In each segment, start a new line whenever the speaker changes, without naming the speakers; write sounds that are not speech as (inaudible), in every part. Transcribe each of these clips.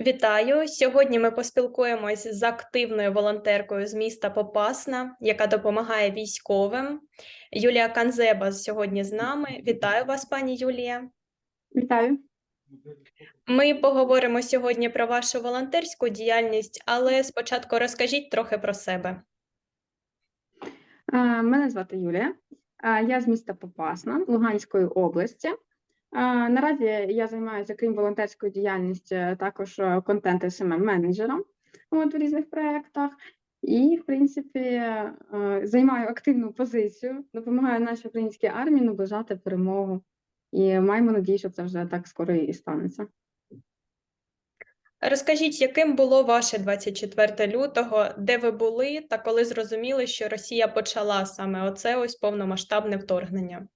Вітаю! Сьогодні ми поспілкуємось з активною волонтеркою з міста Попасна, яка допомагає військовим. Юлія Канзеба сьогодні з нами. Вітаю вас, пані Юлія.
Вітаю.
Ми поговоримо сьогодні про вашу волонтерську діяльність, але спочатку розкажіть трохи про себе.
Е, Мене звати Юлія. Е, Я з міста Попасна Луганської області. Наразі я займаюся, крім волонтерської діяльності, також е, контент smm менеджером от, в різних проєктах. І, в принципі, е, займаю активну позицію, допомагаю нашій українській армії наближати перемогу. І маємо надію, що це вже так скоро і станеться.
Розкажіть, яким було ваше 24 лютого, де ви були та коли зрозуміли, що Росія почала саме оце ось повномасштабне вторгнення?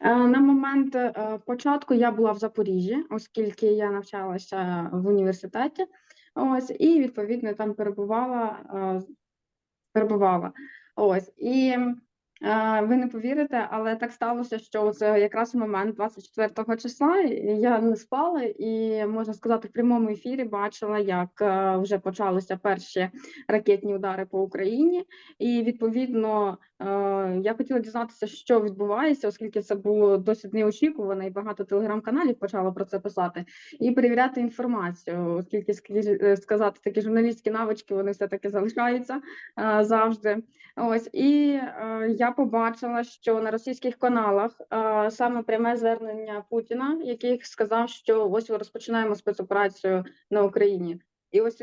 Е, На момент е, початку я була в Запоріжжі, оскільки я навчалася в університеті. Ось, і відповідно там перебувала, е, перебувала. Ось, і ви не повірите, але так сталося, що це якраз в момент 24 числа я не спала і, можна сказати, в прямому ефірі бачила, як вже почалися перші ракетні удари по Україні. І відповідно я хотіла дізнатися, що відбувається, оскільки це було досить неочікувано, і багато телеграм-каналів почало про це писати, і перевіряти інформацію, оскільки е, сказати, такі журналістські навички вони все таки залишаються е, завжди. Ось і е, я побачила, що на російських каналах е, саме пряме звернення Путіна, який сказав, що ось розпочинаємо спецоперацію на Україні, і ось.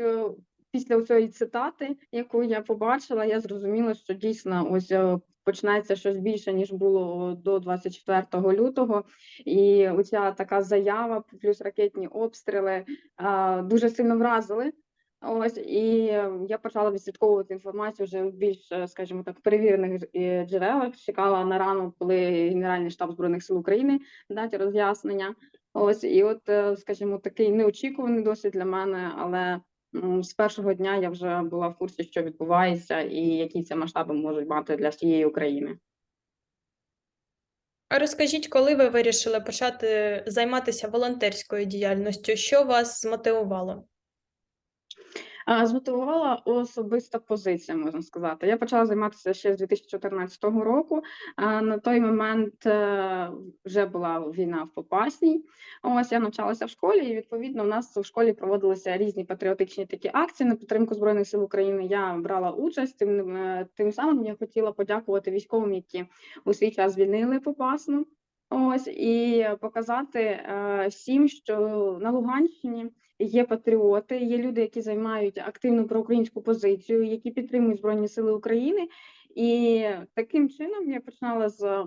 Е, Після цієї цитати, яку я побачила, я зрозуміла, що дійсно ось е, починається щось більше ніж було до 24 лютого, і оця така заява, плюс ракетні обстріли дуже сильно вразили. Ось і е, я почала відслідковувати інформацію вже в більш, е, скажімо так, перевірених е, джерелах. Чекала на рану, коли Генеральний штаб збройних сил України дасть роз'яснення. Ось і от, е, скажімо, такий неочікуваний досвід для мене, але з першого дня я вже була в курсі, що відбувається, і які це масштаби можуть мати для всієї України.
А Розкажіть, коли ви вирішили почати займатися волонтерською діяльністю? Що вас змотивувало?
Змотивувала особиста позиція, можна сказати. Я почала займатися ще з 2014 року. На той момент е, вже була війна в Попасній. Ось я навчалася в школі, і відповідно в нас в школі проводилися різні патріотичні такі акції на підтримку збройних сил України. Я брала участь. Тим е, тим самим я хотіла подякувати військовим, які у свій час звільнили Попасну. Ось і показати е, всім, що на Луганщині є патріоти, є люди, які займають активну проукраїнську позицію, які підтримують Збройні Сили України. І таким чином я починала з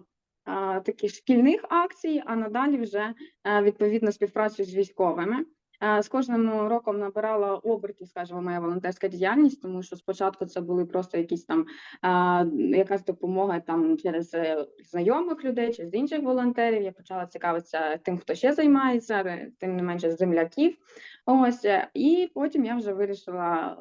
таких шкільних акцій, а надалі вже а, відповідно співпрацю з військовими. А, З кожним роком набирала обертів, скажімо, моя волонтерська діяльність, тому що спочатку це були просто якісь там якась допомога там через е, знайомих людей, через інших волонтерів. Я почала цікавитися тим, хто ще займається, е, тим не менше земляків. Ось е, і потім я вже вирішила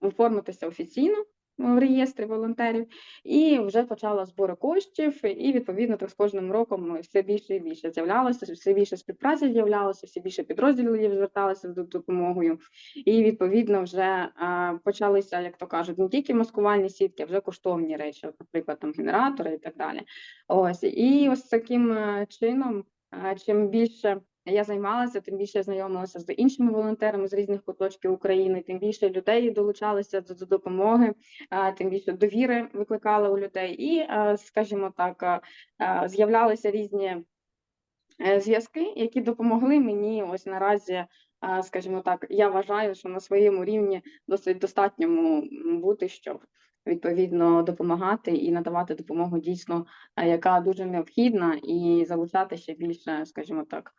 оформитися офіційно реєстрі волонтерів і вже почала збори коштів. І відповідно так з кожним роком все більше і більше з'являлося, все більше співпраці з'являлося, все більше підрозділів зверталися за допомогою. І відповідно вже почалися, як то кажуть, не тільки маскувальні сітки, а вже коштовні речі, наприклад, там генератори і так далі. Ось і ось таким е, чином, е, чим більше я займалася, тим більше знайомилася з іншими волонтерами з різних куточків України, тим більше людей долучалися до, до допомоги, а, тим більше довіри викликали у людей. І, скажімо так, з'являлися різні е, зв'язки, які допомогли мені ось наразі. Скажімо так, я вважаю, що на своєму рівні досить достатньому бути, щоб відповідно допомагати і надавати допомогу дійсно, яка дуже необхідна, і залучати ще більше, скажімо так,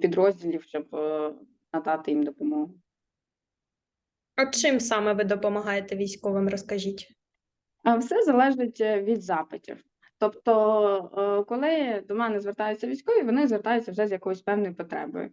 підрозділів, щоб е, надати їм допомогу.
А чим саме ви допомагаєте військовим? Розкажіть.
Все залежить е, від запитів. Тобто, е, коли до мене звертаються військові, вони звертаються вже з якоюсь певною потребою,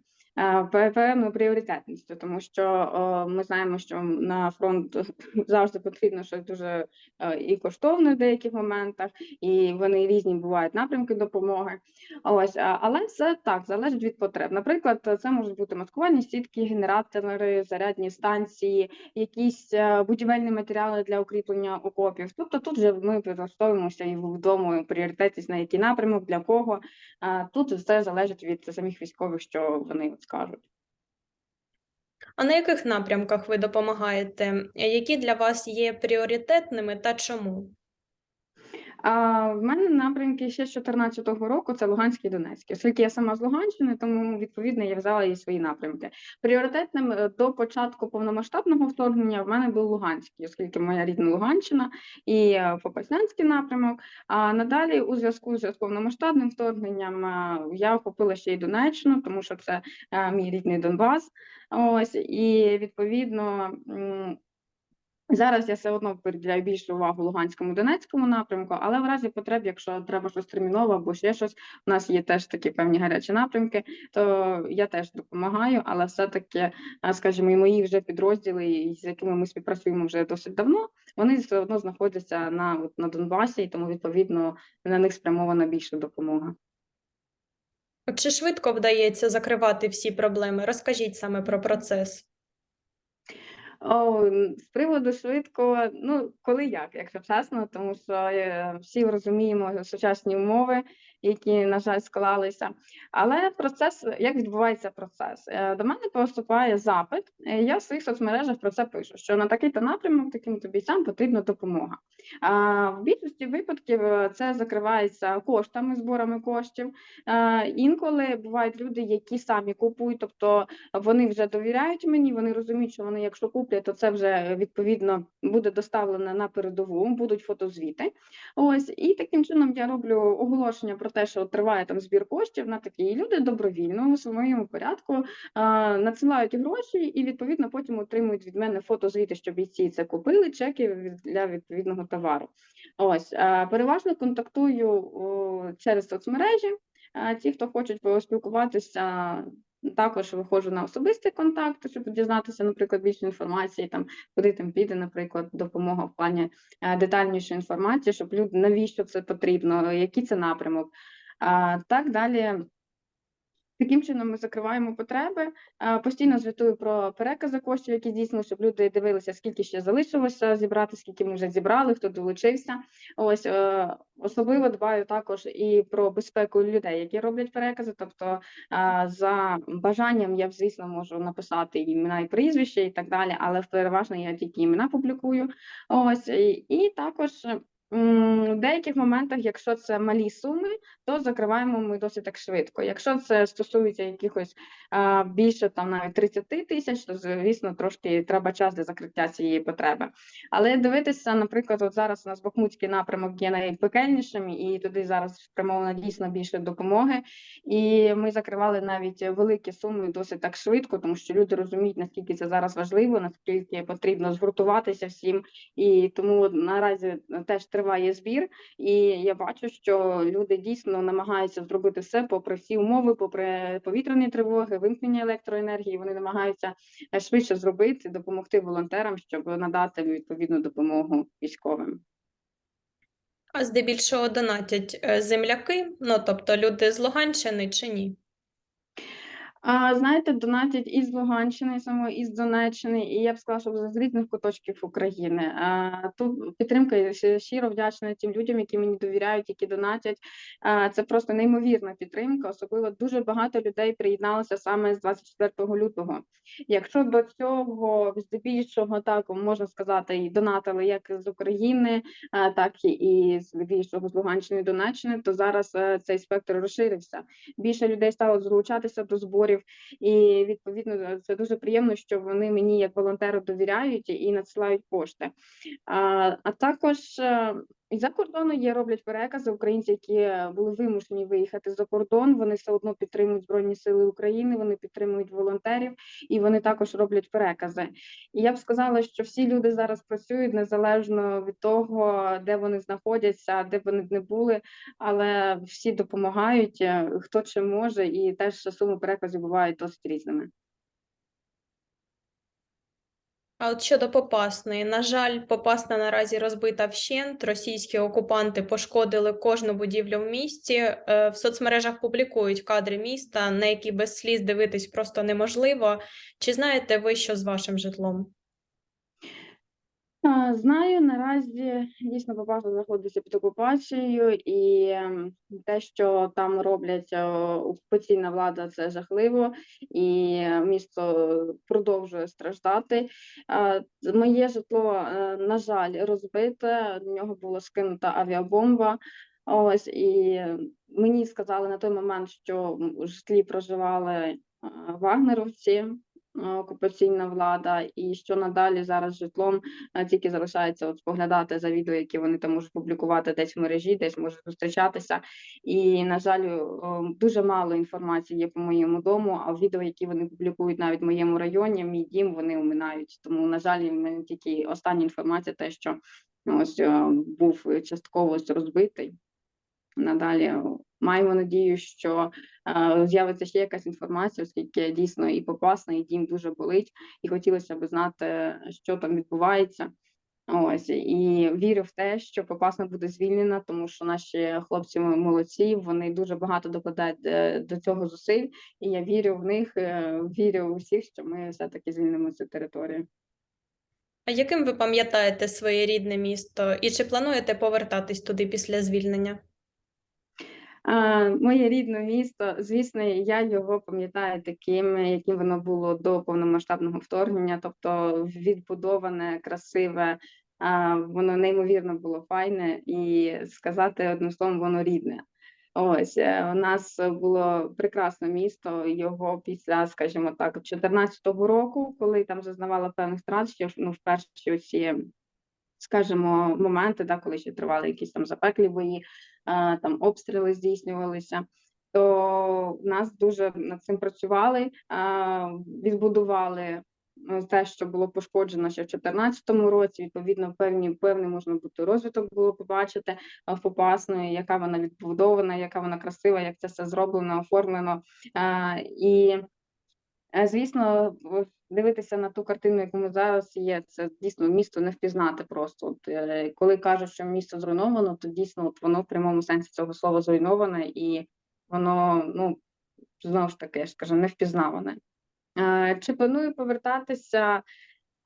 пе- певною пріоритетністю, тому що ми знаємо, що на фронт (laughs) завжди потрібно щось дуже е, і коштовне в деяких моментах, і вони різні бувають напрямки допомоги. Ось, але це так залежить від потреб. Наприклад, це можуть бути маскувальні сітки, генератори, зарядні станції, якісь е, будівельні матеріали для укріплення окопів. Тобто тут вже ми підлаштовуємося і вдома пріоритетність на який напрямок, для кого. Тут все залежить від самих військових, що вони скажуть.
А на яких напрямках ви допомагаєте? Які для вас є пріоритетними та чому?
А в мене напрямки ще з 2014 року це Луганський і Донецький. Оскільки я сама з Луганщини, тому відповідно я взяла і свої напрямки. Пріоритетним е, до початку повномасштабного вторгнення в мене був Луганський, оскільки моя рідна Луганщина і е, Попаснянський напрямок. А надалі, у зв'язку з повномасштабним вторгненням, е, я охопила ще й Донеччину, тому що це мій рідний Донбас. Ось і відповідно. Зараз я все одно приділяю більшу увагу Луганському Донецькому напрямку, але в разі потреб, якщо треба щось терміново або ще щось, у нас є теж такі певні гарячі напрямки, то я теж допомагаю, але все-таки, скажімо, і мої вже підрозділи, з якими ми співпрацюємо вже досить давно, вони все одно знаходяться на, от, на Донбасі, і тому відповідно на них спрямована більша допомога.
Чи швидко вдається закривати всі проблеми? Розкажіть саме про процес.
О, з приводу швидко, ну коли як, якщо чесно, тому що е, всі розуміємо сучасні умови, які, на жаль, склалися. Але процес, як відбувається процес? Е, До мене поступає запит, я в своїх соцмережах про це пишу, що на такий-то напрямок, таким то потрібна допомога. А в більшості випадків е, це закривається коштами, зборами коштів. Е, Інколи бувають люди, які самі купують, тобто вони вже довіряють мені, вони розуміють, що вони, якщо куплять, то це вже відповідно буде доставлено на передову, будуть фотозвіти. Ось і таким чином я роблю оголошення про те, що триває там збір коштів на такі. І люди добровільно у своєму порядку надсилають гроші, і відповідно потім отримують від мене фотозвіти, що бійці це купили, чеки для відповідного товару. Ось переважно контактую через соцмережі. Ті, хто хочуть поспілкуватися, також виходжу на особистий контакт, щоб дізнатися, наприклад, більше інформації, там куди там піде, наприклад, допомога в плані е, детальнішої інформації, щоб люди навіщо це потрібно, який це напрямок. А так далі. Таким чином ми закриваємо потреби. Е, Постійно звітую про перекази коштів, які здійснили, щоб люди дивилися, скільки ще залишилося зібрати, скільки ми вже зібрали, хто долучився. Ось е, особливо дбаю також і про безпеку людей, які роблять перекази. Тобто, е, за бажанням я, звісно, можу написати імена і прізвище, і так далі, але переважно я тільки імена публікую. Ось і також. В деяких моментах, якщо це малі суми, то закриваємо ми досить так швидко. Якщо це стосується якихось а, більше там навіть 30 тисяч, то звісно трошки треба час для закриття цієї потреби. Але дивитися, наприклад, от зараз у нас Бахмутський напрямок є найпекельнішим, і туди зараз спрямовано дійсно більше допомоги. І ми закривали навіть великі суми досить так швидко, тому що люди розуміють, наскільки це зараз важливо, наскільки потрібно згуртуватися всім. І тому наразі теж триває збір. І я бачу, що люди дійсно намагаються зробити все попри всі умови, попри повітряні тривоги, вимкнення електроенергії. Вони намагаються е, швидше зробити, допомогти волонтерам, щоб надати відповідну допомогу військовим.
А здебільшого донатять е, земляки, ну тобто люди з Луганщини чи ні?
Знаєте, донатять із Луганщини, саме із Донеччини, і я б сказала, що з різних куточків України. Тут підтримка щиро вдячна тим людям, які мені довіряють, які донатять. Це просто неймовірна підтримка. Особливо дуже багато людей приєдналося саме з 24 лютого. Якщо до цього здебільшого так можна сказати, і донатили як з України, так і здебільшого з Луганщини Донеччини, то зараз е, цей спектр розширився більше людей стало залучатися до зборів, і відповідно це дуже приємно, що вони мені як волонтеру довіряють і надсилають кошти. А, а також е, І за кордону є роблять перекази українці, які були вимушені виїхати за кордон. Вони все одно підтримують Збройні Сили України, вони підтримують волонтерів і вони також роблять перекази. І я б сказала, що всі люди зараз працюють незалежно від того, де вони знаходяться, де б вони б не були, але всі допомагають, е, хто чим може, і теж суми переказів бувають досить різними.
А от щодо Попасної, на жаль, Попасна наразі розбита вщент. Російські окупанти пошкодили кожну будівлю в місті. Е, В соцмережах публікують кадри міста, на які без сліз дивитись просто неможливо. Чи знаєте ви, що з вашим житлом?
Знаю, наразі дійсно Попасна знаходиться під окупацією, і ем, те, що там роблять е, окупаційна влада, це жахливо, і місто продовжує страждати. Моє житло, е, на жаль, розбите. В нього була скинута авіабомба. Ось і мені сказали на той момент, що в житлі проживали е, вагнеровці, е, окупаційна влада, і що надалі зараз житлом тільки залишається от споглядати за відео, які вони там можуть публікувати десь в мережі, десь можуть зустрічатися. І, на жаль, дуже мало інформації є по моєму дому, а відео, які вони публікують навіть в моєму районі, мій дім, вони оминають. Тому, на жаль, в мене тільки остання інформація, те, що ось е, був частково розбитий. Надалі маємо надію, що е, з'явиться ще якась інформація, оскільки дійсно і попасна, і дім дуже болить, і хотілося б знати, що там відбувається. Ось і вірю в те, що Попасна буде звільнена, тому що наші хлопці молодці, вони дуже багато докладають е, до цього зусиль, і я вірю в них, е, вірю в усіх, що ми все-таки звільнимо цю територію.
А яким ви пам'ятаєте своє рідне місто, і чи плануєте повертатись туди після звільнення?
Моє рідне місто, звісно, я його пам'ятаю таким, яким воно було до повномасштабного вторгнення, тобто відбудоване, красиве, воно неймовірно було файне, і сказати одним словом, воно рідне. Ось е, у нас було прекрасне місто. Його після, скажімо так, 2014 року, коли там зазнавало певних втрат, ще ну, в перші скажімо, моменти, да, коли ще тривали якісь там запеклі бої, там обстріли здійснювалися. То нас дуже над цим працювали, відбудували ну, те, що було пошкоджено ще в 2014 році. Відповідно, певні певний можна бути розвиток було побачити в Попасної, яка вона відбудована, яка вона красива, як це все зроблено, оформлено. І Звісно, дивитися на ту картину, яку ми зараз є, це дійсно місто не впізнати просто. От, е, коли кажуть, що місто зруйновано, то дійсно от воно в прямому сенсі цього слова зруйноване, і воно, ну знову ж таки, я ж кажу, не впізнаване. Е, Чи планую повертатися?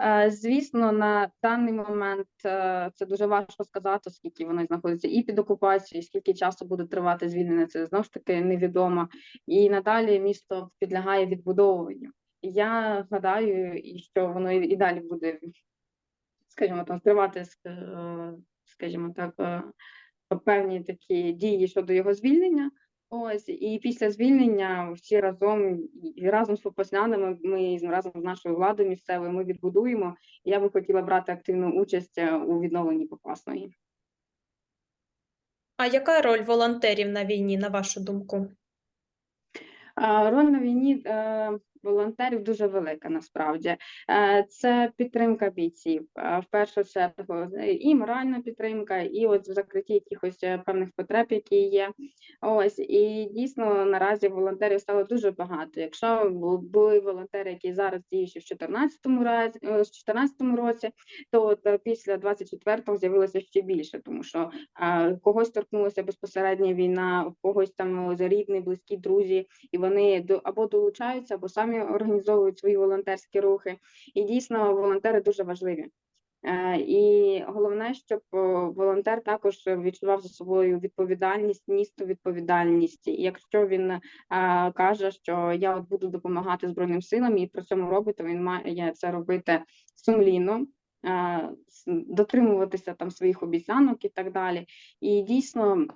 Е, Звісно, на даний момент е, це дуже важко сказати, оскільки вони знаходяться і під окупацією, і скільки часу буде тривати звільнення, це знову ж таки невідомо. І надалі місто підлягає відбудовуванню. Я гадаю, що воно і далі буде, скажімо, там тривати, е, скажімо так, певні такі дії щодо його звільнення. Ось і після звільнення всі разом і разом з попаснянами, ми разом з нашою владою місцевою ми відбудуємо. І Я би хотіла брати активну участь е, у відновленні Попасної.
А яка роль волонтерів на війні, на вашу думку?
Роль на війні е, волонтерів дуже велика насправді. Е, Це підтримка бійців. е, В першу чергу е, і моральна підтримка, і от в закритті якихось певних потреб, які є. Ось і дійсно наразі волонтерів стало дуже багато. Якщо були волонтери, які зараз діючі в 14-му разі, е, 14-му році, то от після 24-го з'явилося ще більше, тому що когось торкнулася безпосередня війна, когось там рідні, близькі друзі, і вони або долучаються, або самі організовують свої волонтерські рухи. І дійсно волонтери дуже важливі. Е, І головне, щоб волонтер також відчував за собою відповідальність, місто відповідальність. Якщо він е, каже, що я от буду допомагати Збройним силам і при цьому робить, то він має це робити сумлінно, е, дотримуватися там своїх обіцянок і так далі. І дійсно.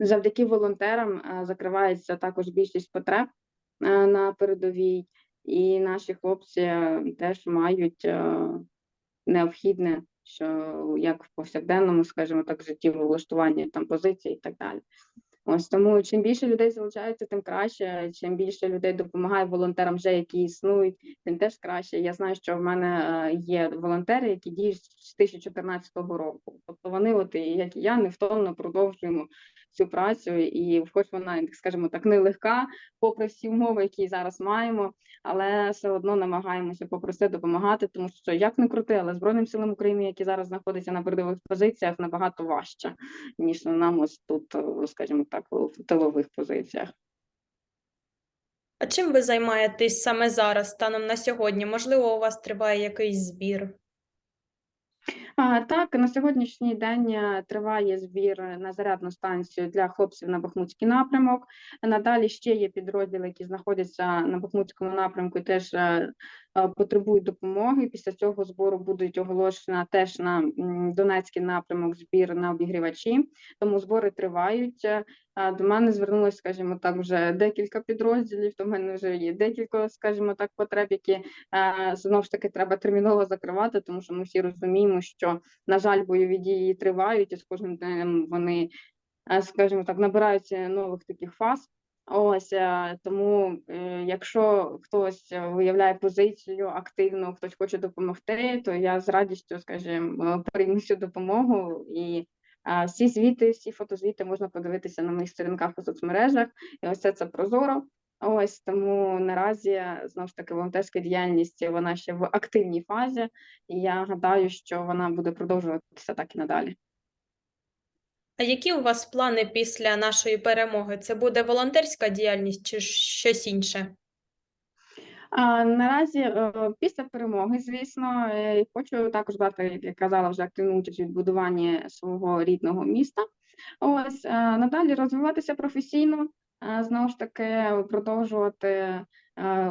Завдяки волонтерам е, закривається також більшість потреб е, на передовій, і наші хлопці е, теж мають е, необхідне, що як в повсякденному, скажімо так, житті, в влаштуванні там позицій і так далі. Ось тому чим більше людей залучається, тим краще. Чим більше людей допомагає волонтерам, вже які існують, тим теж краще. Я знаю, що в мене е, є волонтери, які діють з 2014 року. Тобто вони, от як і я, невтомно продовжуємо цю працю, і хоч вона, скажімо так, нелегка, попри всі умови, які зараз маємо, але все одно намагаємося все допомагати, тому що як не крути, але Збройним силам України, які зараз знаходяться на передових позиціях, набагато важче, ніж нам ось тут, е, скажімо так, в тилових позиціях.
А чим ви займаєтесь саме зараз, станом на сьогодні? Можливо, у вас триває якийсь збір?
Так, на сьогоднішній день е, триває збір на зарядну станцію для хлопців на Бахмутський напрямок. Надалі ще є підрозділи, які знаходяться на Бахмутському напрямку і теж е, е, потребують допомоги. Після цього збору будуть оголошена теж на Донецький напрямок збір на обігрівачі, тому збори тривають. До мене звернулося, скажімо так, вже декілька підрозділів. В мене вже є декілька, скажімо так, потреб, які знову ж таки треба терміново закривати, тому що ми всі розуміємо, що на жаль, бойові дії тривають, і з кожним днем вони, е, скажімо так, набираються нових таких фаз. Ось е, тому, е, якщо хтось виявляє позицію активно, хтось хоче допомогти, то я з радістю, скажімо, прийму цю допомогу і. Всі звіти, всі фотозвіти можна подивитися на моїх сторінках у соцмережах, і ось це це прозоро. Ось тому наразі знову ж таки волонтерська діяльність вона ще в активній фазі, і я гадаю, що вона буде продовжуватися так і надалі.
А які у вас плани після нашої перемоги? Це буде волонтерська діяльність чи щось інше?
А, наразі е, після перемоги, звісно, е, хочу також брати, як я казала, вже активну участь у відбудуванні свого рідного міста. Ось е, надалі розвиватися професійно, знову ж таки, продовжувати е,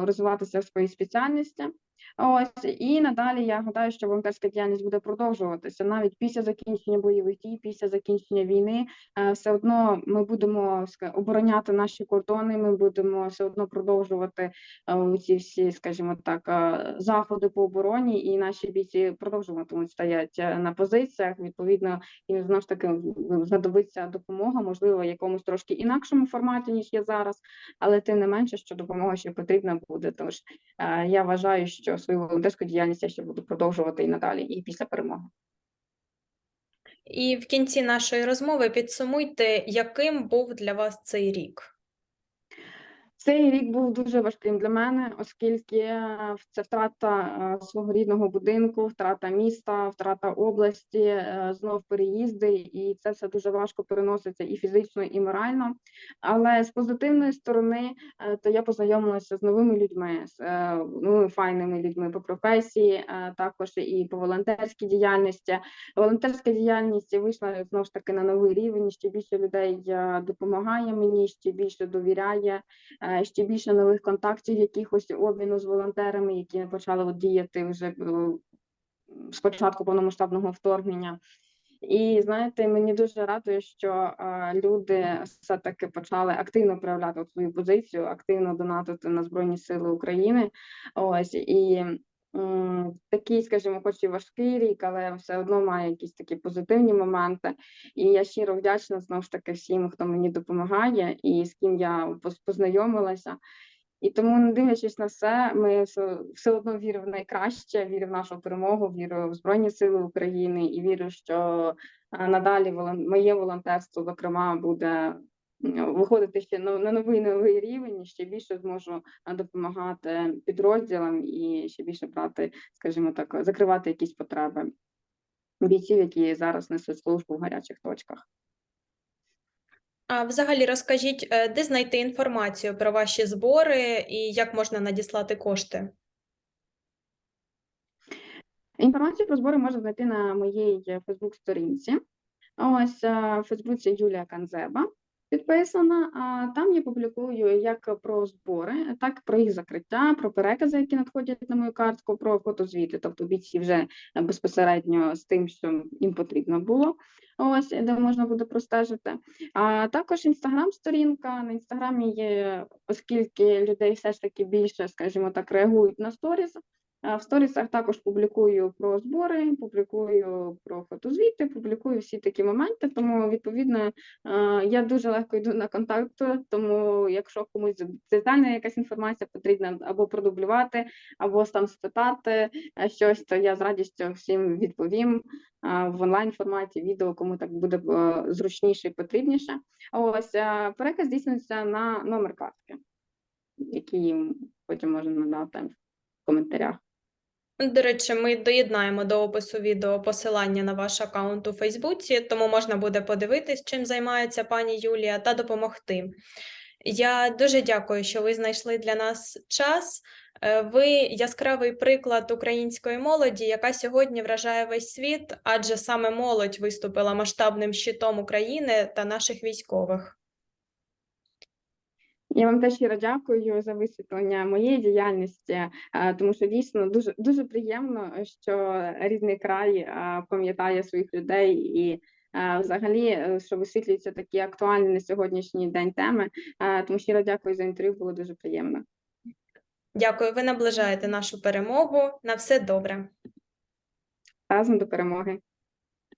розвиватися в своїй спеціальності. Ось і надалі я гадаю, що волонтерська діяльність буде продовжуватися навіть після закінчення бойових дій, після закінчення війни. е, Все одно ми будемо ска- обороняти наші кордони. Ми будемо все одно продовжувати е, ці всі, скажімо так, е, заходи по обороні, і наші бійці продовжуватимуть стоять на позиціях. Відповідно, і знову ж таки знадобиться допомога, можливо, в якомусь трошки інакшому форматі ніж є зараз, але тим не менше, що допомога ще потрібна буде. Тож я вважаю, що свою волонтерську діяльність я ще буду продовжувати і надалі, і після перемоги.
І в кінці нашої розмови підсумуйте, яким був для вас цей рік.
Цей рік був дуже важким для мене, оскільки е, це втрата е, свого рідного будинку, втрата міста, втрата області, е, знов переїзди, і це все дуже важко переноситься і фізично, і морально. Але з позитивної сторони, то я познайомилася з новими людьми, з новими файними людьми по професії, також і по волонтерській діяльності. Волонтерська діяльність вийшла знову ж таки на новий рівень. Ще більше людей допомагає мені, ще більше довіряє ще більше нових контактів, якихось обміну з волонтерами, які почали от діяти вже е, з початку повномасштабного вторгнення. І знаєте, мені дуже радує, що е, люди все-таки почали активно проявляти свою позицію, активно донатити на Збройні Сили України. Ось і такий, скажімо, хоч і важкий рік, але все одно має якісь такі позитивні моменти. І я щиро вдячна знову ж таки всім, хто мені допомагає і з ким я познайомилася. І тому, не дивлячись на все, ми все, одно вірю в найкраще, вірю в нашу перемогу, вірю в Збройні Сили України і вірю, що е, надалі моє волонтерство, зокрема, буде виходити ще на, новий новий рівень, і ще більше зможу е, допомагати підрозділам і ще більше брати, скажімо так, закривати якісь потреби бійців, які зараз несуть службу в гарячих точках.
А взагалі розкажіть, е, де знайти інформацію про ваші збори і як можна надіслати кошти?
Інформацію про збори можна знайти на моїй Фейсбук-сторінці. Ось е, в Фейсбуці Юлія Канзеба підписана. А там я публікую як про збори, так про їх закриття, про перекази, які надходять на мою картку, про фотозвіти, тобто бійці вже безпосередньо з тим, що їм потрібно було. Ось де можна буде простежити. А також інстаграм-сторінка. На інстаграмі є, оскільки людей все ж таки більше, скажімо так, реагують на сторіс. В сторісах також публікую про збори, публікую про фотозвіти, публікую всі такі моменти. Тому відповідно е, я дуже легко йду на контакт. Тому, якщо комусь детальна якась інформація потрібна або продублювати, або там спитати е, щось, то я з радістю всім відповім е, в онлайн форматі, відео, кому так буде зручніше і потрібніше. Ось переказ здійснюється на номер картки, який потім можна надати в коментарях.
До речі, ми доєднаємо до опису відео посилання на ваш аккаунт у Фейсбуці, тому можна буде подивитись, чим займається пані Юлія, та допомогти. Я дуже дякую, що ви знайшли для нас час. Е, Ви яскравий приклад української молоді, яка сьогодні вражає весь світ, адже саме молодь виступила масштабним щитом України та наших військових.
Я вам теж щиро дякую за висвітлення моєї діяльності, е, тому що дійсно дуже дуже приємно, що рідний край е, пам'ятає своїх людей і. е, Взагалі, що висвітлюються такі актуальні на сьогоднішній день теми. Тому щиро дякую за інтерв'ю, було дуже приємно.
Дякую, ви наближаєте нашу перемогу. На все добре.
Разом до перемоги.